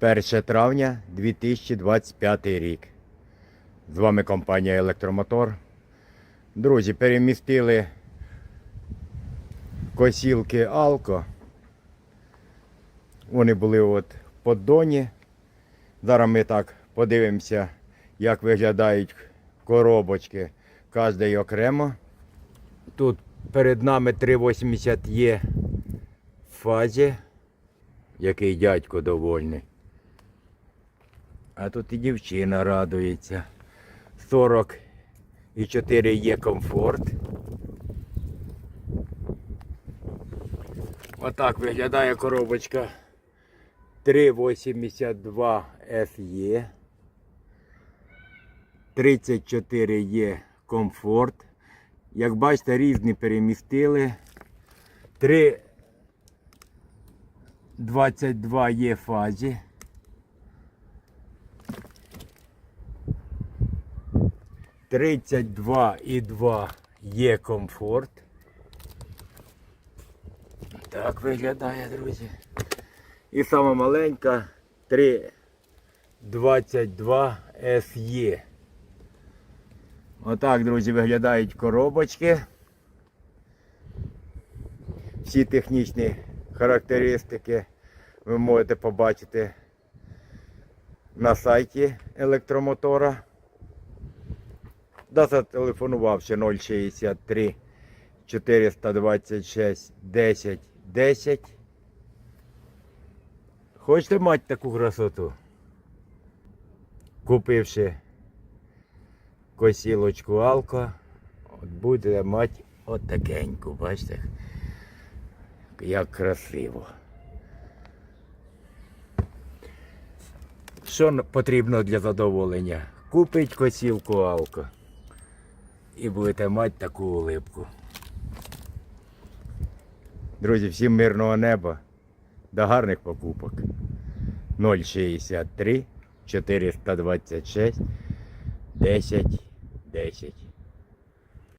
1 травня 2025 рік. З вами компанія Електромотор. Друзі, перемістили косілки Алко. Вони були от в поддоні. Зараз ми так подивимося, як виглядають коробочки кожної окремо. Тут перед нами 380 є в фазі, який дядько довольний. А тут і дівчина радується. 40 і 4 є комфорт. Отак виглядає коробочка 382 FE. 34 є комфорт. Як бачите, різні перемістили. 3 22 є фазі. Тридцять два і два є комфорт. Так виглядає, друзі. І сама маленька 3,22 SE. Отак, друзі, виглядають коробочки. Всі технічні характеристики ви можете побачити на сайті електромотора. Да, зателефонувавши 063 426 10 10. Хочете мати таку красоту? Купивши косілочку Алко, от буде мати от такеньку, бачите? Як красиво. Що потрібно для задоволення? Купить косілку Алко. І будете мати таку улипку. Друзі, всім мирного неба. До гарних покупок. 063 426 10 10.